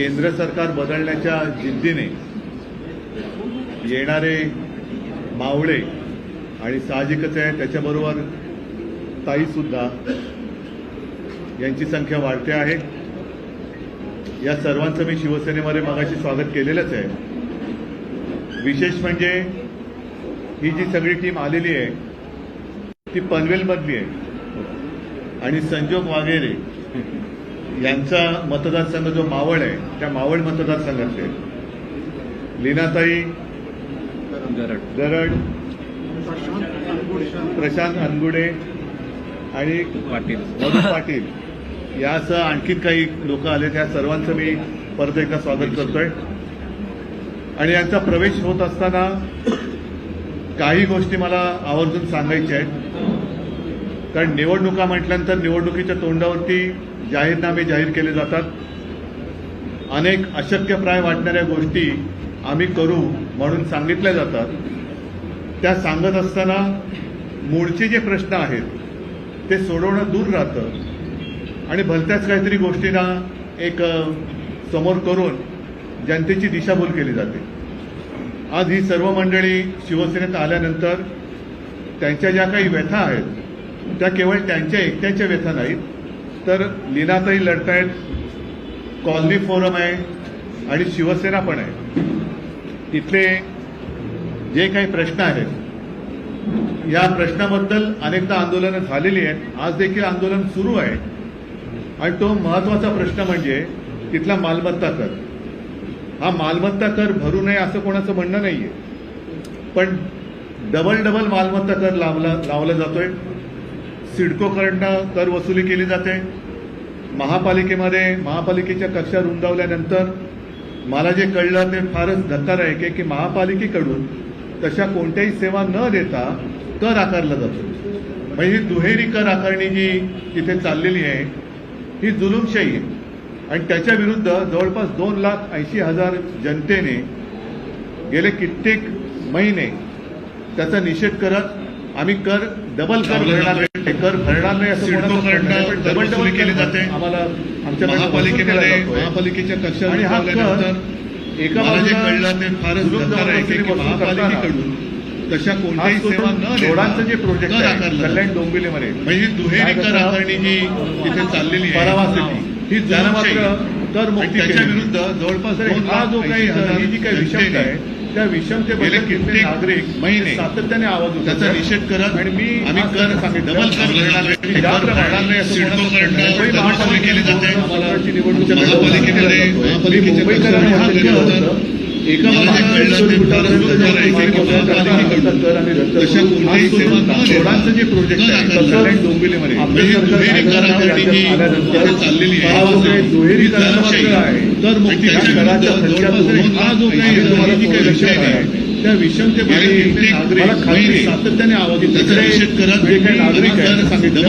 केंद्र सरकार बदलण्याच्या जिद्दीने येणारे मावळे आणि साहजिकच आहे त्याच्याबरोबर ताईसुद्धा यांची संख्या वाढते आहे. या सर्वांचं मी शिवसेनेमध्ये मगाशी स्वागत केलेलंच आहे. विशेष म्हणजे ही जी सगळी टीम आलेली आहे ती पनवेलमधली आहे. आणि संजोग वागेरे यांचा मतदारसंघ जो मावळ आहे त्या मावळ मतदारसंघातले लीनाताई गरड. गरड प्रशांत अनगुडे आणि पाटील. मधु पाटील. यासह आणखीन काही लोक आले त्या सर्वांचं मी परत एकदा स्वागत करतोय. आणि यांचा प्रवेश होत असताना काही गोष्टी मला आवर्जून सांगायच्या आहेत. कारण निवडणुका म्हटल्यानंतर निवडणुकीच्या तोंडावरती जाहीरनामे जाहीर केले जातात. अनेक अशक्यप्राय वाटणाऱ्या गोष्टी आम्ही करू म्हणून सांगितल्या जातात. त्या सांगत असताना मूळचे जे प्रश्न आहेत ते सोडवणं दूर राहतं. आणि भलत्याच काहीतरी गोष्टींना एक समोर करून जनतेची दिशाभूल केली जाते. आज ही सर्व मंडळी शिवसेनेत आल्यानंतर त्यांच्या ज्या काही व्यथा आहेत त्या केवळ त्यांच्या एकट्याच्या व्यथा नाहीत तर लीनाताई लढतायत कॉलनी फोरम आहे आणि शिवसेना पण आहे. तिथले जे काही प्रश्न आहेत या प्रश्नाबद्दल अनेकदा आंदोलनं झालेली आहेत. आज देखील आंदोलन सुरू आहे. आणि तो महत्त्वाचा प्रश्न म्हणजे तिथला मालमत्ता कर. हा मालमत्ता कर भरू नये असं कोणाचं म्हणणं नाहीये. पण डबल डबल मालमत्ता कर लावला लावला जातोय. सिडकोकडनं कर वसुली केली जाते. महापालिकेमध्ये महापालिकेच्या कक्षा रुंदावल्यानंतर मला जे कळलं ते फारच धक्कादायक आहे की महापालिकेकडून तशा कोणत्याही सेवा न देता कर आकारला जातो. म्हणजे ही दुहेरी कर आकारणी जी तिथे चाललेली आहे ही जुलूमशाही आहे. आणि त्याच्या विरुद्ध जवळपास दोन लाख ऐंशी हजार जनतेने गेले कित्येक महिने त्याचा निषेध करत आम्ही कर डबल कर भरणार नाही कर भरणार नाही असं डबल डबल केली जाते आम्हाला आमच्या महापालिकेमध्ये महापालिकेच्या कक्षा आणि हा कर एका बाजूला ते फारच महापालिकेकडून तशा कोणत्याही सेवा न रोडांचं जे प्रोजेक्ट आहे कल्याण. डोंबिवलीमध्ये म्हणजे दुहेरी कर? आकारणी जी तिथे चाललेली आहे ही जुलुमशाही मात्र. कर आणि मुक्ती त्याच्या. विरुद्ध जवळपास तर हा जो काही ही जी काही जनतेने आहे त्या विषमतेबद्दल गेले कित्येक नागरिक महिने सातत्याने आवाज. त्याचा निषेध करत आणि मी आम्ही कर डबल कर भरणार नाही केली जाते. महापालिकेमध्ये एका कोणत्याही सेवा रोडांचं जे प्रोजेक्ट आहे. डोंबिवलीमध्ये. चाललेली आहे. दुहेरी फटक्यातून जवळपास हा जो काही विषमता आहे. त्या विषमतेमध्ये मला महिने सातत्याने आवाज जे काही नागरिक आहेत सांगितलं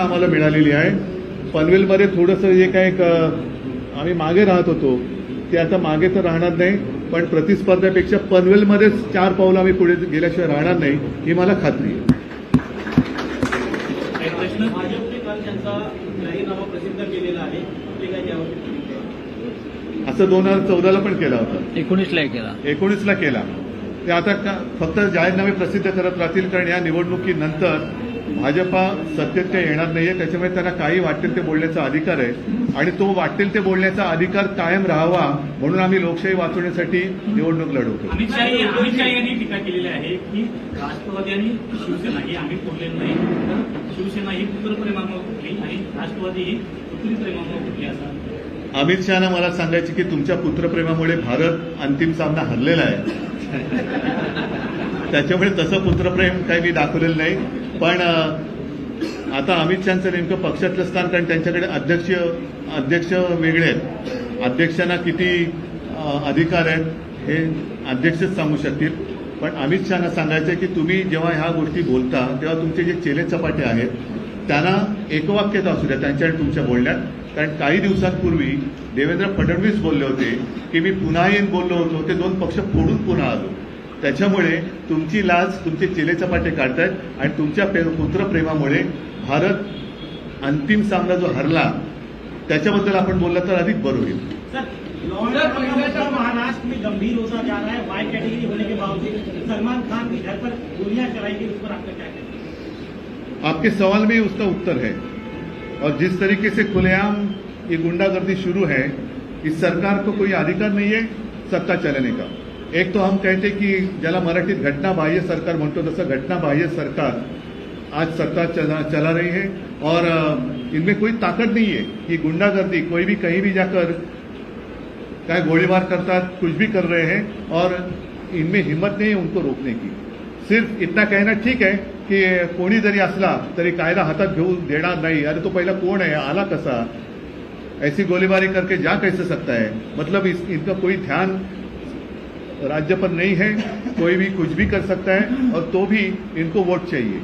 आम्हाला मिळालेली आहे. पनवेलमध्ये थोडंसं जे काय आम्ही मागे राहत होतो ते आता मागे तर राहणार नाही पण प्रतिस्पर्ध्यापेक्षा पनवेलमध्येच चार पावलं आम्ही पुढे गेल्याशिवाय राहणार नाही ही मला खात्री आहे. त्यांचा जाहीरनामा प्रसिद्ध केलेला आहे. आपली काय त्यावर? असं दोन हजार चौदाला पण केला होता. एकोणीसला केला. एकोणीसला केला. ते आता फक्त जाहीरनामे प्रसिद्ध करत राहतील कारण या निवडणुकीनंतर भाजपा सत्तेत येणार नाहीये. त्याच्यामुळे त्यांना काही वाटेल ते बोलण्याचा अधिकार आहे. आणि तो वाटेल ते बोलण्याचा अधिकार कायम राहावा म्हणून आम्ही लोकशाही वाचवण्यासाठी निवडणूक लढवतो. अमित शाह अमित शाह यांनी टीका केलेली आहे की राष्ट्रवादी आणि शिवसेना ही आम्ही फोडलेलं नाही. तर शिवसेना ही पुत्रप्रेमामुळे फुटली आणि राष्ट्रवादी ही पुत्रीप्रेमामुळे फुटली असं अमित शहाना मला सांगायचे की तुमच्या पुत्रप्रेमामुळे भारत अंतिम सामना हरलेला आहे. त्याच्यामुळे तसं पुत्रप्रेम काही मी दाखवलेलं नाही. पण आता अमित शहाचं नेमकं पक्षातलं स्थान कारण त्यांच्याकडे अध्यक्ष अध्यक्ष वेगळे आहेत. अध्यक्षांना किती अधिकार आहेत हे अध्यक्षच सांगू शकतील. पण अमित शहाना सांगायचं आहे की तुम्ही जेव्हा ह्या गोष्टी बोलता तेव्हा तुमचे जे चेले चपाटे आहेत त्यांना एकवाक्यता असू द्या त्यांच्या तुमच्या बोलण्यात. कारण काही दिवसांपूर्वी देवेंद्र फडणवीस बोलले होते की मी पुन्हा येईन बोललो होतो ते दोन पक्ष फोडून पुन्हा आलो. त्याच्यामुळे तुमची लाज तुमचे चेलेचपाटे काढतायत आणि तुमच्या पुत्रप्रेमामुळे भारत अंतिम सामना जो हरला त्याच्याबद्दल आपण बोललं तर अधिक बरं होईल. सर लॉ एंड ऑर्डर का मुद्दा महाराष्ट्र में गंभीर होता जा रहा है वाई कैटेगरी होने के बावजूद सलमान खान के घर पर गोलियां चलाई गई उस पर आपका क्या कहना आपके सवाल में उसका उत्तर है। और जिस तरीके से खुलेआम ये गुंडागर्दी शुरू है इस सरकार को कोई अधिकार नहीं है सत्ता चलाने का। एक तो हम कहते कि ज्याला मराठीत घटनाबाह्य सरकार म्हणतो तसं घटनाबाह्य सरकार आज सत्ता चला चला रही है और इनमें कोई ताकत नहीं है कि गुंडागर्दी कोई भी कहीं भी जाकर काय गोलीबार करता कुछ भी कर रहे हैं और इनमें हिम्मत नहीं है उनको रोकने की। सिर्फ़ इतना कहना ठीक है की कोणी जरी असला तरी कायदा हातात घेऊ देणार नाही. अरे तो पहिला कोण आहे? आला कसा? ऐसी गोलीबारी करके जा कैसे सकता है? मतलब इस, इनका कोई ध्यान राज्य पर नहीं है कोई भी कुछ भी कर सकता है और तो भी इनको वोट चाहिए।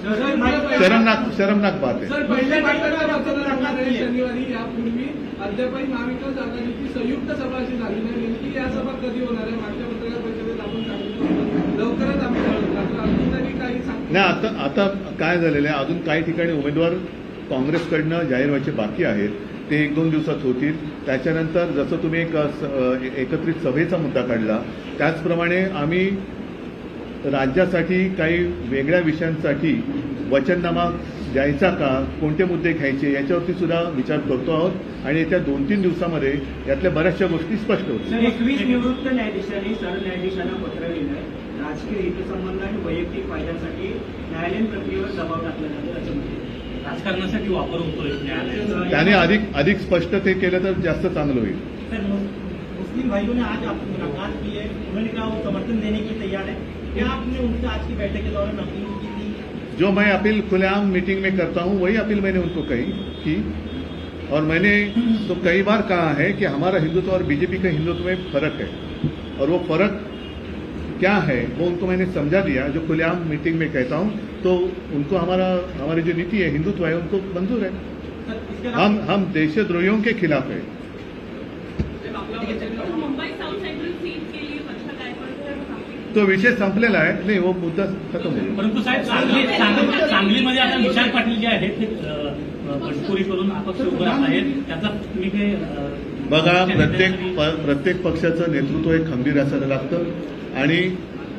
शर्मनाक शर्मनाक बात है। सर पहिल्या टप्प्याच्या मतदानामध्ये शनिवारी यापूर्वी अद्यापही महाविकास आघाडीची संयुक्त सभा अशी झाली नाही नेमकी या सभा कधी होणार आहे? मागच्या पत्रकार परिषदेत आपण सांगितलं होतं. लवकरच आम्ही ठरवू. मात्र अजून तरी काही सांगतो नाही आता आता काय झालेलं आहे? अजून काही ठिकाणी उमेदवार काँग्रेसकडनं जाहीर व्हायचे बाकी आहेत. ते एक दोन दिवसात होतील. त्याच्यानंतर जसं तुम्ही एक एकत्रित सभेचा मुद्दा काढला त्याचप्रमाणे आम्ही राज्यासाठी काही वेगळ्या विषयांसाठी वचननामा द्यायचा का कोणते मुद्दे घ्यायचे याच्यावरती सुद्धा विचार करतो आहोत. आणि येत्या दोन तीन दिवसामध्ये यातल्या बऱ्याचशा गोष्टी स्पष्ट होतील. एकवीस निवृत्त न्यायाधीशांनी सरन्यायाधीशांना पत्र लिहिलंय. राजकीय हितसंबंध आणि वैयक्तिक फायद्यांसाठी न्यायालयीन प्रक्रियेवर दबाव टाकला जातो असं म्हणते राजकारणासाठी वापर होतोय न्यायालयाचा त्याने अधिक अधिक स्पष्ट ते केलं तर जास्त चांगलं होईल. सर मुस्लिम भाइयों ने आज आपसे मुलाकात की है उन्होंने कहा वो समर्थन देने की तैयार है क्या आपने उनसे आज की बैठक के दौरान अपील की थी? जो मैं अपील खुलेआम मीटिंग में करता हूँ वही अपील मैंने उनको कही की और मैंने तो कई बार कहा है कि हमारा हिंदुत्व और बीजेपी का हिंदुत्व में फ़र्क है। और वो फ़र्क क्या है वो उनको मैंने समझा दिया जो खुलेआम मीटिंग में कहता हूँ। तो उनको हमारा हमारी जो नीति है हिंदुत्व है उनको मंजूर है। हम हम देशद्रोहियों के खिलाफ है। तो विषय संपलेला आहे नाही वो मुद्दा खतम हो परंतु साहेब सांगली सांगली- सांगलीमध्ये आता विशाल पाटील जे आहेत ते बंडखोरी करून अपक्ष उभं राहत आहेत. त्याचा तुम्ही काही बघा प्रत्येक प्रत्येक पक्षाचं नेतृत्व हे खंबीर असायला लागतं. आणि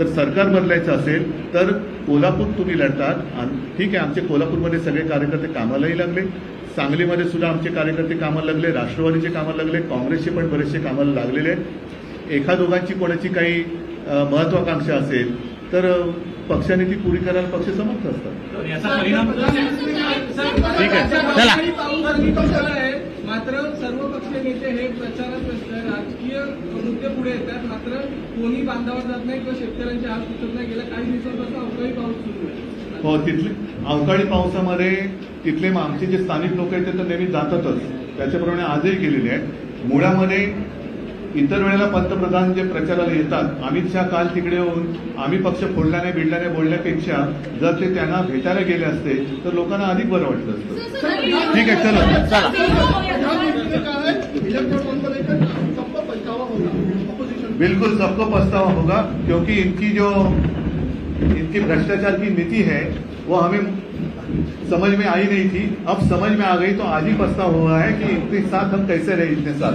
तर सरकार बदलायचं असेल तर कोल्हापूर तुम्ही लढतात आणि ठीक आहे आमचे कोल्हापूरमध्ये सगळे कार्यकर्ते कामालाही लागले सांगलीमध्ये सुद्धा आमचे कार्यकर्ते कामाला लागले राष्ट्रवादीचे कामाला लागले काँग्रेसचे पण बरेचसे कामाला लागलेले आहेत एका दोघांची कोणाची काही महत्वाकांक्षा असेल तर पक्षाने ती पुरी करायला पक्ष समर्थ असतात तर याचा परिणाम ठीक आहे. चला. चला मात्र सर्व पक्षीय नेते हे प्रचारात. राजकीय मुद्दे पुढे येतात मात्र कोणी बांधावर जात नाही किंवा शेतकऱ्यांचे हात सुटत नाही गेल्या काही दिवसांपासून अवकाळी पाऊस सुरू आहे हो तिथले अवकाळी पावसामध्ये तिथले आमचे जे स्थानिक लोक आहेत ते तर नेहमी जातातच त्याच्याप्रमाणे आजही गेलेले आहेत मुळामध्ये इतर वेळेला पंतप्रधान जे प्रचाराला येतात अमित शहा काल तिकडे येऊन आम्ही पक्ष फोडल्याने बिडल्याने बोलण्यापेक्षा जर ते त्यांना भेटायला गेले असते तर लोकांना अधिक बरं वाटलं असतं ठीक आहे चलो बिल्कुल सबको पछतावा होगा क्योंकि इनकी जो इनकी भ्रष्टाचार की नीति है वो हमें समझ में आई नहीं थी। अब समझ में आ गई तो आज ही पछतावा हुआ है कि इतने साथ हम कैसे रहे इतने साल